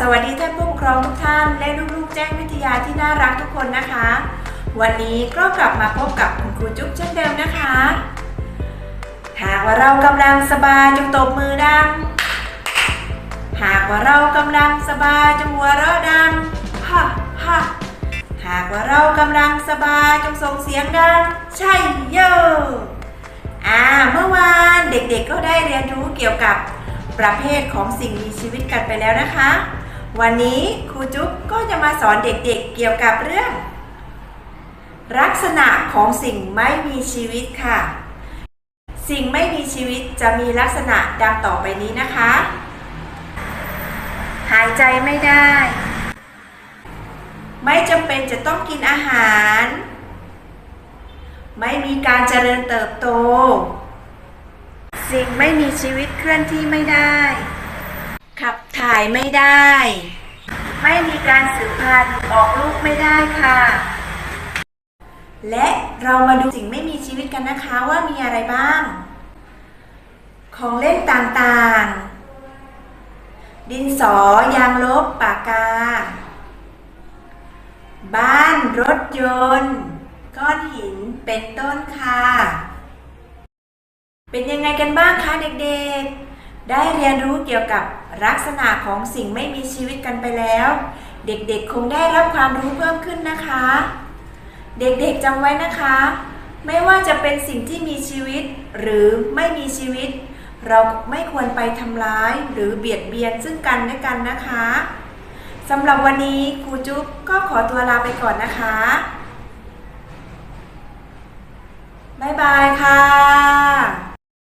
สวัสดีท่านผู้ปกครองทุกท่านและลูกๆ แจ้งวิทยาที่น่ารักทุกคนนะคะ วันนี้ก็กลับมาพบกับคุณครูจุ๊บเช่นเดิมนะคะ หากว่าเรากำลังสบายจงตบมือดัง หากว่าเรากำลังสบายจงหัวเราะดังฮ่าฮ่าหากว่าเรากำลังสบายจงส่งเสียงดัง ใช่โยอ่าเมื่อวานเด็กๆก็ได้เรียนรู้เกี่ยวกับ ประเภทของสิ่งมีชีวิตกันไปแล้วนะคะ วันนี้ครูจุ๊บก็จะมาสอนเด็กๆเกี่ยวกับเรื่อง ลักษณะของสิ่งไม่มีชีวิตค่ะ สิ่งไม่มีชีวิตจะมีลักษณะดังต่อไปนี้นะคะ หายใจไม่ได้ ไม่จำเป็นจะต้องกินอาหาร ไม่มีการเจริญเติบโต สิ่งไม่มีชีวิตเคลื่อนที่ไม่ได้ ขับถ่ายไม่ได้ ไม่มีการสืบพันธุ์ออกลูกไม่ได้ค่ะ และเรามาดูสิ่งไม่มีชีวิตกันนะคะว่ามีอะไรบ้าง ของเล่นต่างๆ ดินสอยางลบปากกา บ้านรถยนต์ ก้อนหินเป็นต้นค่ะ เป็นยังไงกันบ้างคะเด็กๆ ได้เรียนรู้เกี่ยวกับลักษณะของสิ่งไม่มีชีวิตกันไปแล้ว เด็กๆ คงได้รับความรู้เพิ่มขึ้นนะคะ เด็กๆจำไว้นะคะ ไม่ว่าจะเป็นสิ่งที่มีชีวิตหรือไม่มีชีวิต เราไม่ควรไปทำร้ายหรือเบียดเบียนซึ่งกันและกันนะคะสำหรับวันนี้ครูจุ๊บก็ขอตัวลาไปก่อนนะคะ บ๊ายบายค่ะ